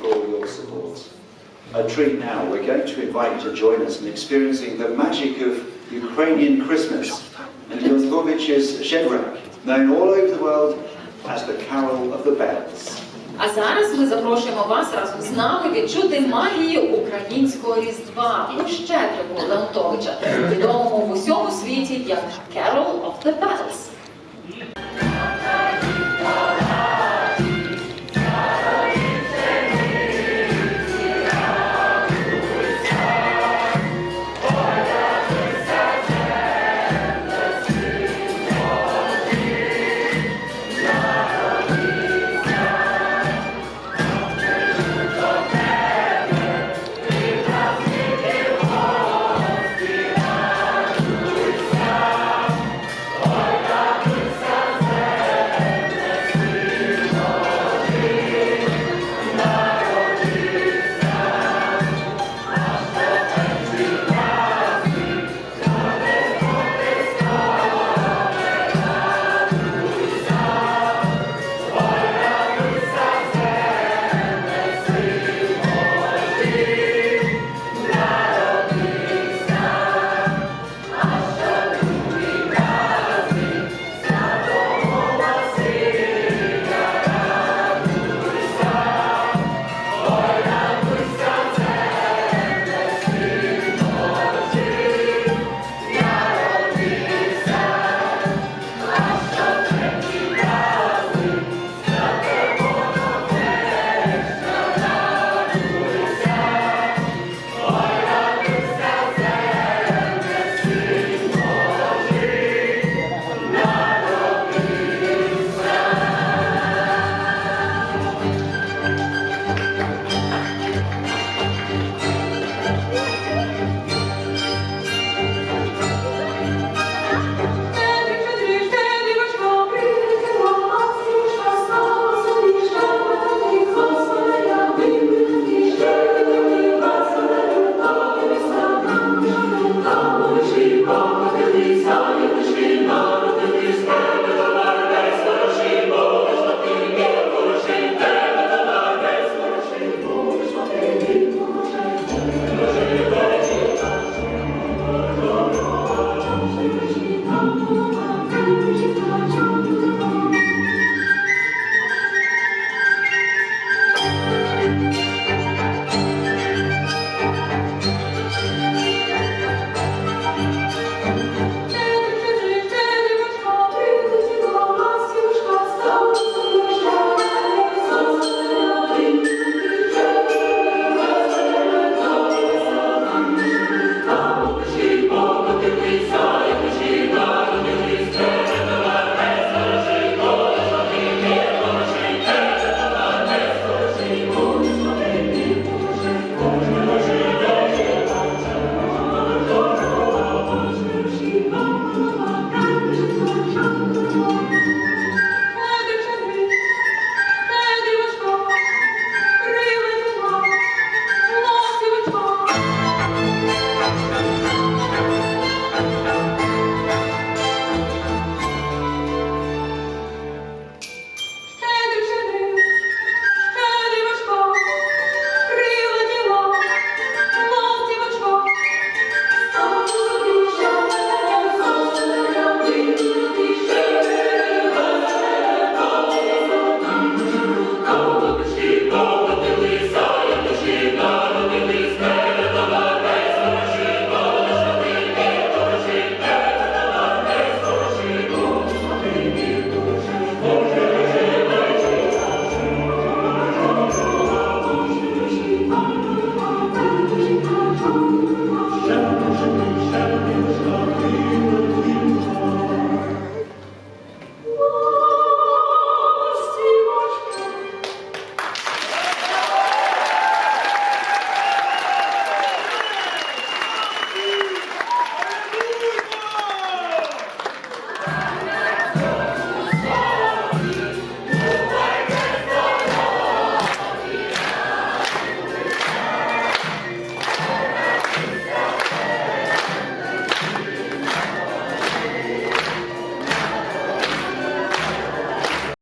for your support. A treat now. We're going to invite you to join us in experiencing the magic of Ukrainian Christmas and Yosvovich's Shevrak, known all over the world as the Carol of the Bells. А зараз ми запрошуємо вас разом з нами відчути магію українського різдва у Щедрику Леонтовича, відомому в усьому світі як Carol of the Bells.